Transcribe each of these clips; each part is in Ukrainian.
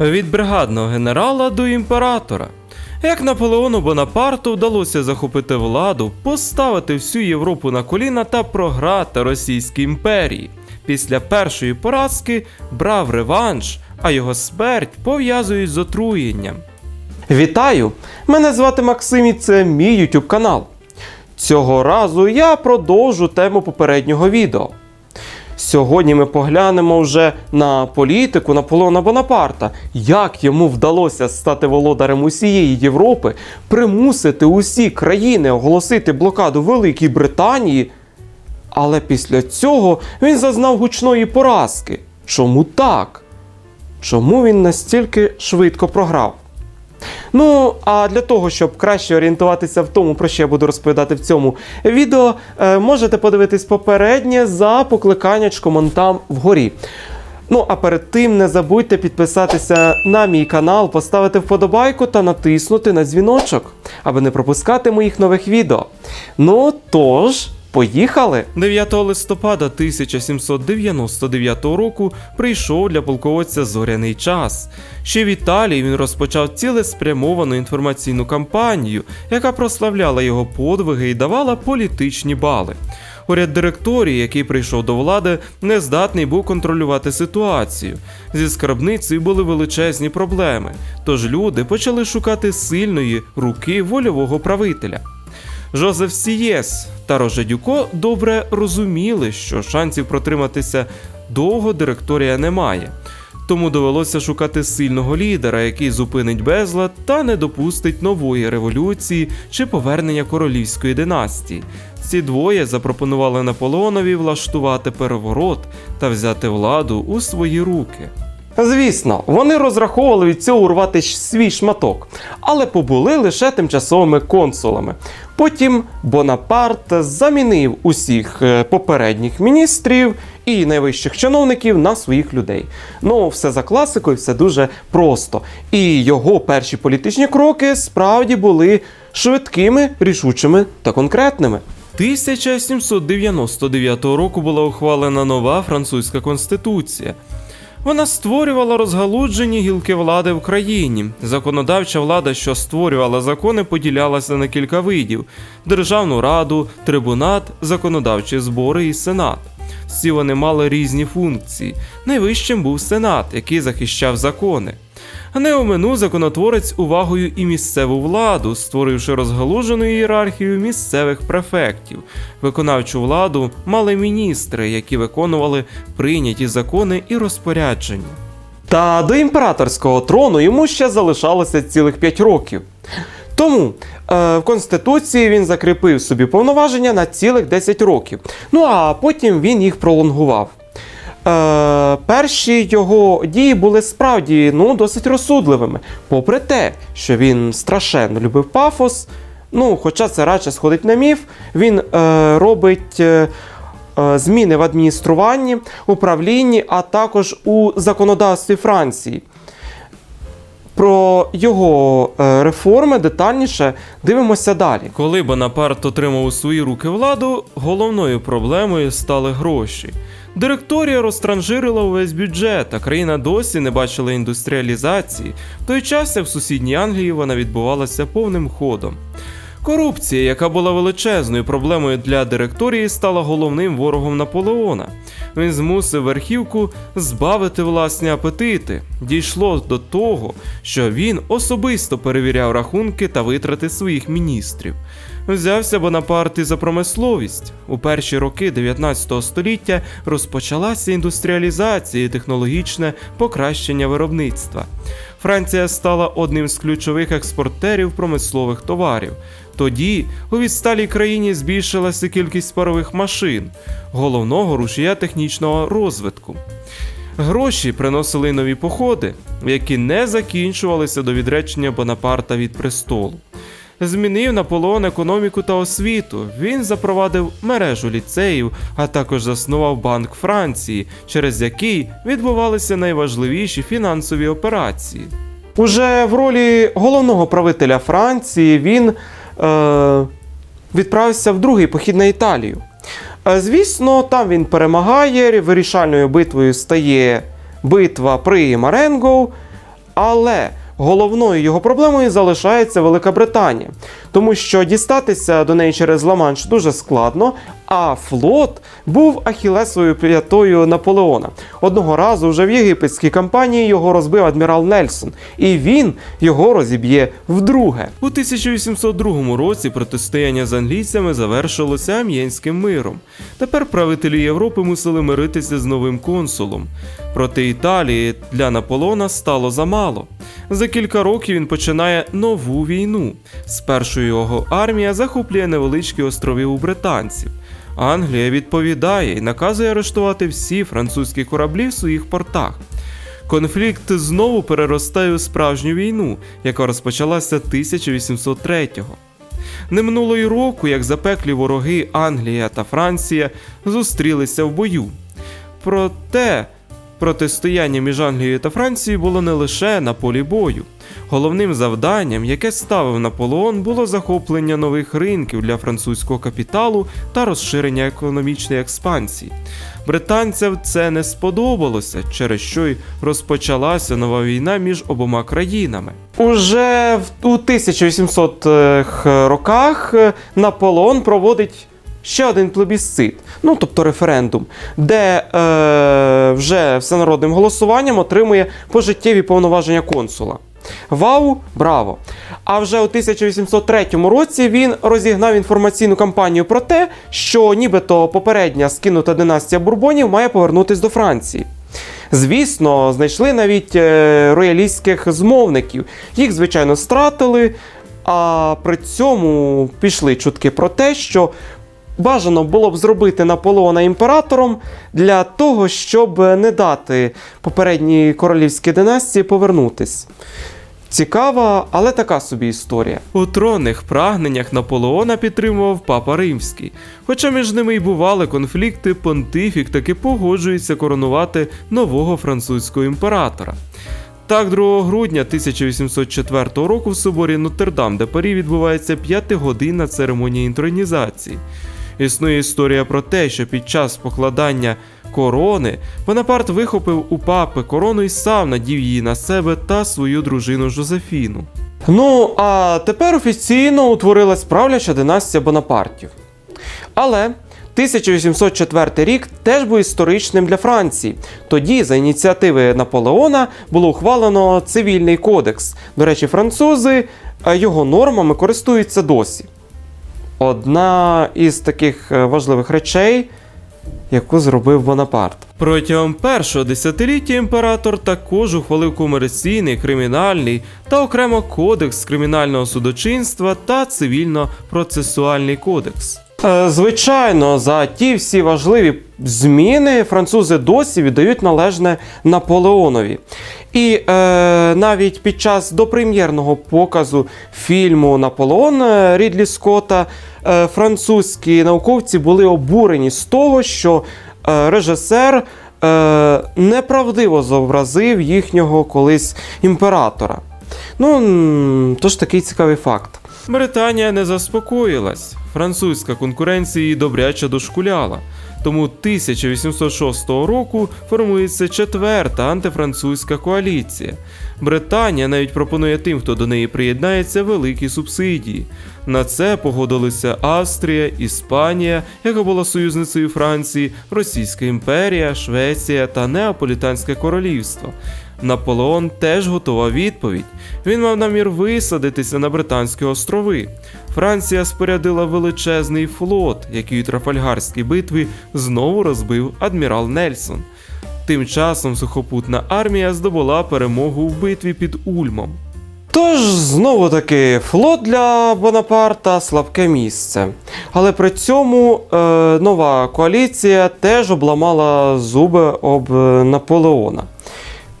Від бригадного генерала до імператора. Як Наполеону Бонапарту вдалося захопити владу, поставити всю Європу на коліна та програти Російській імперії. Після першої поразки брав реванш, а його смерть пов'язують з отруєнням. Вітаю! Мене звати Максим і це мій YouTube канал. Цього разу я продовжу тему попереднього відео. Сьогодні ми поглянемо вже на політику Наполеона Бонапарта, як йому вдалося стати володарем усієї Європи, примусити усі країни оголосити блокаду Великій Британії. Але після цього він зазнав гучної поразки. Чому так? Чому він настільки швидко програв? Ну, а для того, щоб краще орієнтуватися в тому, про що я буду розповідати в цьому відео, е, можете подивитись попереднє за покликаннячком там вгорі. Ну, а перед тим не забудьте підписатися на мій канал, поставити вподобайку та натиснути на дзвіночок, аби не пропускати моїх нових відео. Ну тож. Поїхали! 9 листопада 1799 року прийшов для полководця зоряний час. Ще в Італії він розпочав цілеспрямовану інформаційну кампанію, яка прославляла його подвиги і давала політичні бали. Уряд директорії, який прийшов до влади, не здатний був контролювати ситуацію. Зі скарбницею були величезні проблеми, тож люди почали шукати сильної руки вольового правителя. Жозеф Сієс та Роже Дюко добре розуміли, що шансів протриматися довго директорія не має. Тому довелося шукати сильного лідера, який зупинить безлад та не допустить нової революції чи повернення королівської династії. Ці двоє запропонували Наполеонові влаштувати переворот та взяти владу у свої руки. Звісно, вони розраховували від цього урвати свій шматок, але побули лише тимчасовими консулами. Потім Бонапарт замінив усіх е, попередніх міністрів і найвищих чиновників на своїх людей. Ну, все за класикою, все дуже просто. І його перші політичні кроки справді були швидкими, рішучими та конкретними. 1799 року була ухвалена нова французька конституція. Вона створювала розгалуджені гілки влади в країні. Законодавча влада, що створювала закони, поділялася на кілька видів: Державну раду, трибунат, законодавчі збори і сенат. Всі вони мали різні функції. Найвищим був сенат, який захищав закони. Не оминув законотворець увагою і місцеву владу, створивши розгалужену ієрархію місцевих префектів. Виконавчу владу мали міністри, які виконували прийняті закони і розпорядження. Та до імператорського трону йому ще залишалося цілих 5 років. Тому е, в Конституції він закріпив собі повноваження на цілих 10 років. Ну а потім він їх пролонгував. Е, перші його дії були справді ну, досить розсудливими, попри те, що він страшенно любив пафос. Ну, хоча це радше сходить на міф, він е, робить е, е, зміни в адмініструванні, управлінні, а також у законодавстві Франції. Про його е, реформи детальніше дивимося далі. Коли Бонапарт отримав у свої руки владу, головною проблемою стали гроші. Директорія розтранжирила увесь бюджет, а країна досі не бачила індустріалізації. В той час як в сусідній Англії вона відбувалася повним ходом. Корупція, яка була величезною проблемою для директорії, стала головним ворогом Наполеона. Він змусив верхівку збавити власні апетити. Дійшло до того, що він особисто перевіряв рахунки та витрати своїх міністрів. Взявся Бонапарт за промисловість. У перші роки 19 століття розпочалася індустріалізація і технологічне покращення виробництва. Франція стала одним з ключових експортерів промислових товарів. Тоді у відсталій країні збільшилася кількість парових машин, головного рушія технічного розвитку. Гроші приносили нові походи, які не закінчувалися до відречення Бонапарта від престолу. Змінив Наполеон економіку та освіту. Він запровадив мережу ліцеїв, а також заснував Банк Франції, через який відбувалися найважливіші фінансові операції. Уже в ролі головного правителя Франції він е, відправився в другий похід на Італію. Е, Звісно, там він перемагає. Вирішальною битвою стає битва при Маренго. Але головною його проблемою залишається Велика Британія, тому що дістатися до неї через Ла-Манш дуже складно, а флот був ахілесовою п'ятою Наполеона. Одного разу вже в єгипетській кампанії його розбив адмірал Нельсон, і він його розіб'є вдруге. У 1802 році протистояння з англійцями завершилося Ам'єнським миром. Тепер правителі Європи мусили миритися з новим консулом. Проти Італії для Наполеона стало замало. За кілька років він починає нову війну. Спершу його армія захоплює невеличкі острови у британців. Англія відповідає і наказує арештувати всі французькі кораблі в своїх портах. Конфлікт знову переростає у справжню війну, яка розпочалася 1803-го. Не минуло й року, як запеклі вороги Англія та Франція зустрілися в бою. Проте протистояння між Англією та Францією було не лише на полі бою. Головним завданням, яке ставив Наполеон, було захоплення нових ринків для французького капіталу та розширення економічної експансії. Британцям це не сподобалося, через що й розпочалася нова війна між обома країнами. Уже в- у 1800-х роках е, Наполеон проводить ще один плебісцит, ну тобто референдум, де е, вже всенародним голосуванням отримує пожиттєві повноваження консула. Вау, браво! А вже у 1803 році він розігнав інформаційну кампанію про те, що нібито попередня скинута династія Бурбонів має повернутися до Франції. Звісно, знайшли навіть е, роялістських змовників. Їх, звичайно, стратили, а при цьому пішли чутки про те, що бажано було б зробити Наполеона імператором для того, щоб не дати попередній королівській династії повернутись. Цікава, але така собі історія. У тронних прагненнях Наполеона підтримував папа Римський. Хоча між ними й бували конфлікти, понтифік таки погоджується коронувати нового французького імператора. Так, 2 грудня 1804 року в соборі Нотр-Дам де Парі відбувається п'ятигодинна церемонія інтронізації. Існує історія про те, що під час покладання корони Бонапарт вихопив у папи корону і сам надів її на себе та свою дружину Жозефіну. Ну, а тепер офіційно утворилась правляча династія Бонапартів. Але 1804 рік теж був історичним для Франції. Тоді, за ініціативи Наполеона, було ухвалено цивільний кодекс. До речі, французи е, його нормами користуються досі. Одна із таких е, важливих речей, яку зробив Бонапарт. Протягом першого десятиліття імператор також ухвалив комерційний, кримінальний та окремо кодекс кримінального судочинства та цивільно-процесуальний кодекс. Е, Звичайно, за ті всі важливі зміни французи досі віддають належне Наполеонові. І е, навіть під час допрем'єрного показу фільму Наполеон е, Рідлі Скотта е, французькі науковці були обурені з того, що е, режисер е, неправдиво зобразив їхнього колись імператора. Ну, тож такий цікавий факт. Британія не заспокоїлась. Французька конкуренція її добряче дошкуляла. Тому 1806 року формується четверта антифранцузька коаліція. Британія навіть пропонує тим, хто до неї приєднається, великі субсидії. На це погодилися Австрія, Іспанія, яка була союзницею Франції, Російська імперія, Швеція та Неаполітанське королівство. Наполеон теж готував відповідь. Він мав намір висадитися на Британські острови. Франція спорядила величезний флот, який у Трафальгарській битві знову розбив адмірал Нельсон. Тим часом сухопутна армія здобула перемогу в битві під Ульмом. Тож, знову таки, флот для Бонапарта слабке місце. Але при цьому е, нова коаліція теж обламала зуби об е, Наполеона.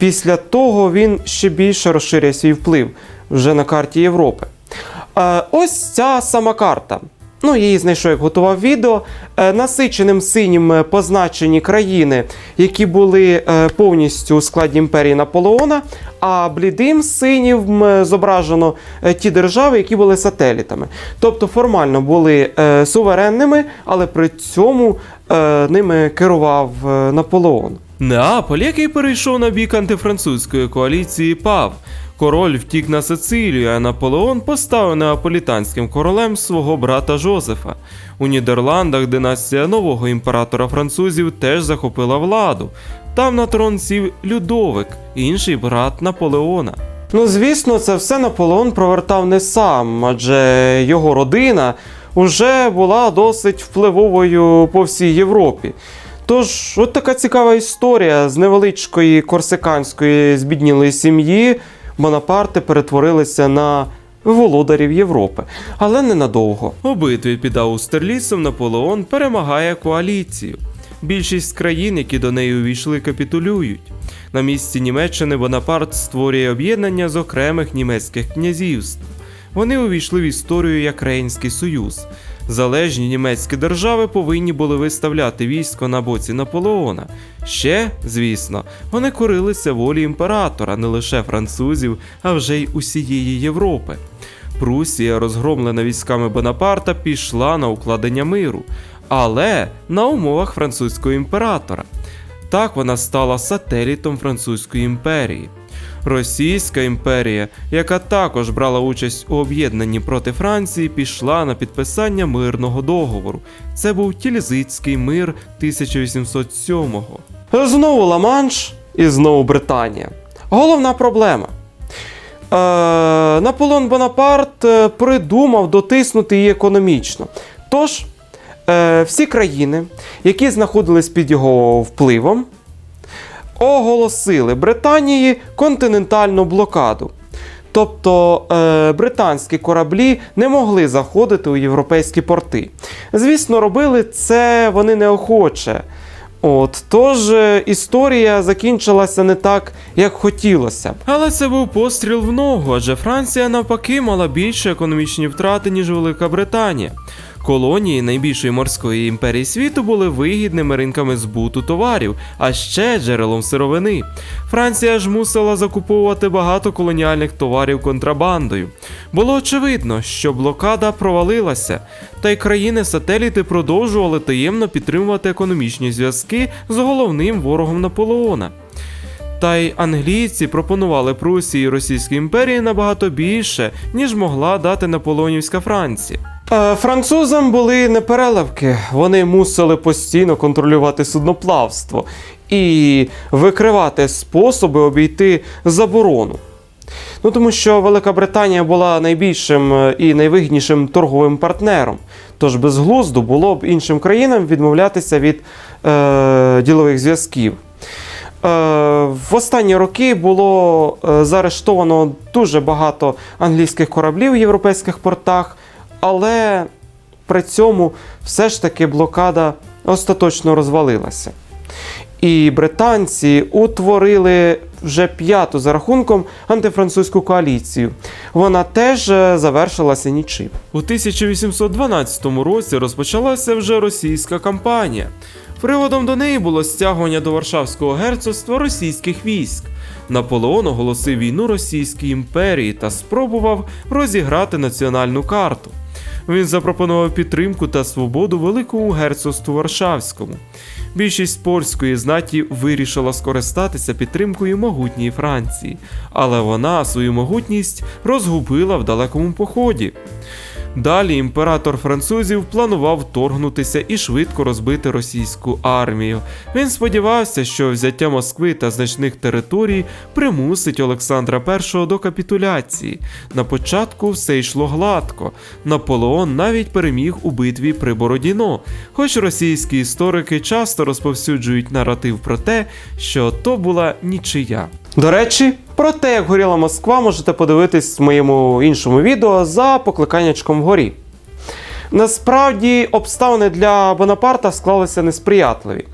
Після того він ще більше розширює свій вплив вже на карті Європи. Е, ось ця сама карта. Ну, її знайшов, як готував відео. Е, насиченим синім е, позначені країни, які були повністю у складі імперії Наполеона, а блідим синім зображено ті держави, які були сателітами. Тобто формально були суверенними, але при цьому ними керував Наполеон. Неаполь, який перейшов на бік антифранцузької коаліції, пав. Король втік на Сицилію, а Наполеон поставив неаполітанським королем свого брата Жозефа. У Нідерландах династія нового імператора французів теж захопила владу. Там на трон сів Людовик, інший брат Наполеона. Ну, звісно, це все Наполеон провертав не сам, адже його родина вже була досить впливовою по всій Європі. Тож, от така цікава історія з невеличкої корсиканської збіднілої сім'ї Бонапарти перетворилися на володарів Європи, але ненадовго. У битві під Аустерлісом Наполеон перемагає коаліцію. Більшість країн, які до неї увійшли, капітулюють. На місці Німеччини Бонапарт створює об'єднання з окремих німецьких князівств. Вони увійшли в історію як Рейнський Союз. Залежні німецькі держави повинні були виставляти військо на боці Наполеона. Ще, звісно, вони корилися волі імператора не лише французів, а вже й усієї Європи. Прусія, розгромлена військами Бонапарта, пішла на укладення миру, але на умовах французького імператора. Так вона стала сателітом Французької імперії. Російська імперія, яка також брала участь у об'єднанні проти Франції, пішла на підписання мирного договору. Це був Тільзитський мир 1807-го. Знову Ла-Манш і знову Британія. Головна проблема. Е, Наполеон Бонапарт е, придумав дотиснути її економічно. Тож, е, всі країни, які знаходились під його впливом, оголосили Британії континентальну блокаду. Тобто е, британські кораблі не могли заходити у європейські порти. Звісно, робили це вони неохоче. От, тож е, історія закінчилася не так, як хотілося. Але це був постріл в ногу, адже Франція навпаки мала більше економічні втрати, ніж Велика Британія. Колонії найбільшої морської імперії світу були вигідними ринками збуту товарів, а ще джерелом сировини. Франція ж мусила закуповувати багато колоніальних товарів контрабандою. Було очевидно, що блокада провалилася, та й країни-сателіти продовжували таємно підтримувати економічні зв'язки з головним ворогом Наполеона. Та й англійці пропонували Прусії і Російській імперії набагато більше, ніж могла дати Наполеонівська Франція. Французам були непереливки, вони мусили постійно контролювати судноплавство і викривати способи обійти заборону. Ну, тому що Велика Британія була найбільшим е, і найвигіднішим торговим партнером. Тож безглуздо було б іншим країнам відмовлятися від е, ділових зв'язків. Е, в останні роки було е, заарештовано дуже багато англійських кораблів в європейських портах, але при цьому все ж таки блокада остаточно розвалилася. І британці утворили вже п'яту за рахунком антифранцузьку коаліцію. Вона теж е, завершилася нічим. У 1812 році розпочалася вже російська кампанія. Приводом до неї було стягування до Варшавського герцогства російських військ. Наполеон оголосив війну Російській імперії та спробував розіграти національну карту. Він запропонував підтримку та свободу Великому герцогству Варшавському. Більшість польської знаті вирішила скористатися підтримкою могутньої Франції, але вона свою могутність розгубила в далекому поході. Далі імператор французів планував вторгнутися і швидко розбити російську армію. Він сподівався, що взяття Москви та значних територій примусить Олександра І до капітуляції. На початку все йшло гладко. Наполеон навіть переміг у битві при Бородіно. Хоч російські історики часто розповсюджують наратив про те, що то була нічия. До речі, про те, як горіла Москва, можете подивитись в моєму іншому відео за покликаннячком вгорі. Насправді, обставини для Бонапарта склалися несприятливі.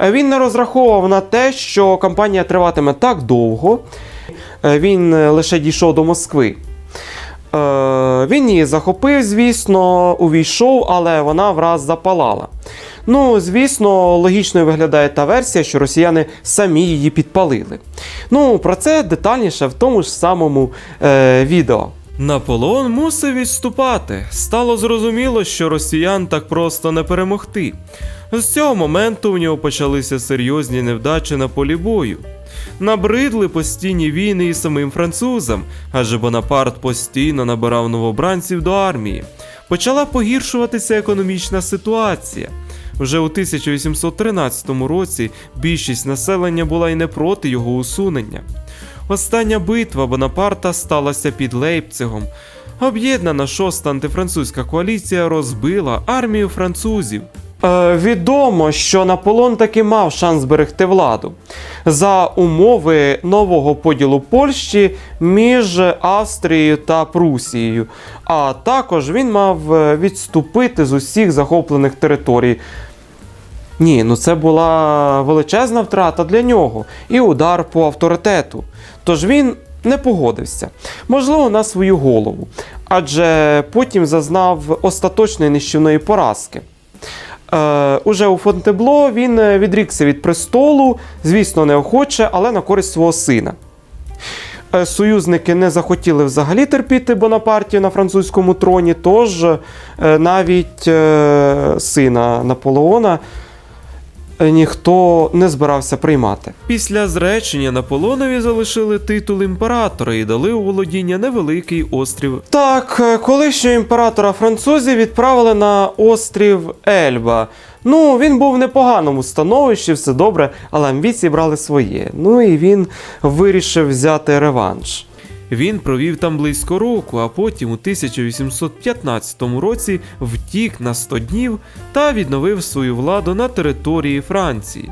Він не розраховував на те, що кампанія триватиме так довго. Він лише дійшов до Москви. Е, він її захопив, звісно, увійшов, але вона враз запалала. Ну, звісно, логічною виглядає та версія, що росіяни самі її підпалили. Ну, про це детальніше в тому ж самому е, відео. Наполеон мусив відступати. Стало зрозуміло, що росіян так просто не перемогти. З цього моменту в нього почалися серйозні невдачі на полі бою. Набридли постійні війни і самим французам, адже Бонапарт постійно набирав новобранців до армії. Почала погіршуватися економічна ситуація. Вже у 1813 році більшість населення була й не проти його усунення. Остання битва Бонапарта сталася під Лейпцигом. Об'єднана шоста антифранцузька коаліція розбила армію французів. Е, відомо, що Наполеон таки мав шанс зберегти владу за умови нового поділу Польщі між Австрією та Прусією. А також він мав е, відступити з усіх захоплених територій. Ні, ну це була величезна втрата для нього і удар по авторитету. Тож він не погодився, можливо, на свою голову, адже потім зазнав остаточної нищівної поразки. Е, уже у Фонтебло він відрікся від престолу, звісно, неохоче, але на користь свого сина. Е, Союзники не захотіли взагалі терпіти Бонапартію на французькому троні, тож е, навіть е, сина Наполеона ніхто не збирався приймати. Після зречення Наполеонові залишили титул імператора і дали у володіння невеликий острів. Так, е, колишнього імператора французів відправили на острів Ельба. Ну, він був в непоганому становищі, все добре, але амбіції брали своє. Ну і він вирішив взяти реванш. Він провів там близько року, а потім у 1815 році втік на 100 днів та відновив свою владу на території Франції.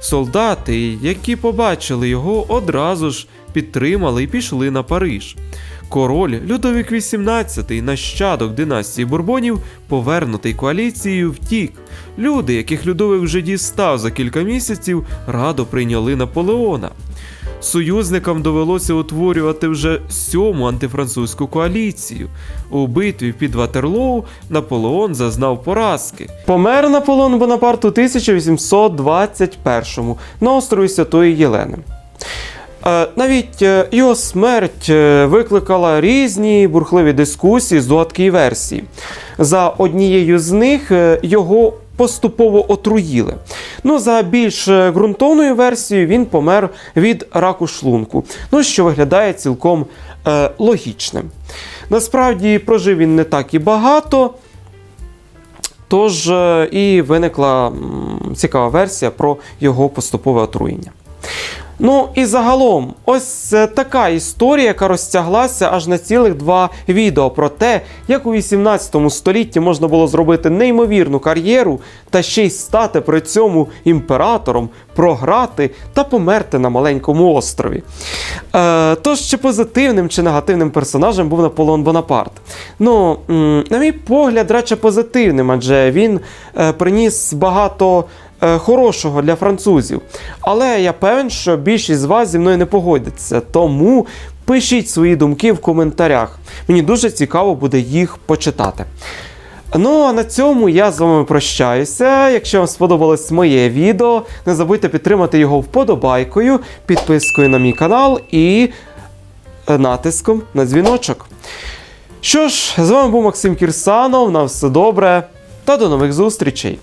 Солдати, які побачили його, одразу ж підтримали і пішли на Париж. Король Людовік XVIII, нащадок династії Бурбонів, повернутий коаліцією, втік. Люди, яких Людовик вже дістав за кілька місяців, радо прийняли Наполеона. Союзникам довелося утворювати вже сьому антифранцузьку коаліцію. У битві під Ватерлоу Наполеон зазнав поразки. Помер Наполеон Бонапарт у 1821 на острові Святої Єлени. Е, Навіть е, його смерть е, викликала різні бурхливі дискусії, здогадки і версії. За однією з них його поступово отруїли. Ну, за більш е, ґрунтовною версією, він помер від раку шлунку, ну, що виглядає цілком е, логічним. Насправді прожив він не так і багато. Тож е, і виникла цікава версія про його поступове отруєння. Ну і загалом, ось е, така історія, яка розтяглася аж на цілих два відео про те, як у 18 столітті можна було зробити неймовірну кар'єру та ще й стати при цьому імператором, програти та померти на маленькому острові. Е, тож, чи позитивним, чи негативним персонажем був Наполеон Бонапарт? Ну, на мій погляд, радше позитивним, адже він е, приніс багато хорошого для французів. Але я певен, що більшість з вас зі мною не погодиться. Тому пишіть свої думки в коментарях. Мені дуже цікаво буде їх почитати. Ну а на цьому я з вами прощаюся. Якщо вам сподобалось моє відео, не забудьте підтримати його вподобайкою, підпискою на мій канал і е, натиском на дзвіночок. Що ж, з вами був Максим Кірсанов. На все добре та до нових зустрічей!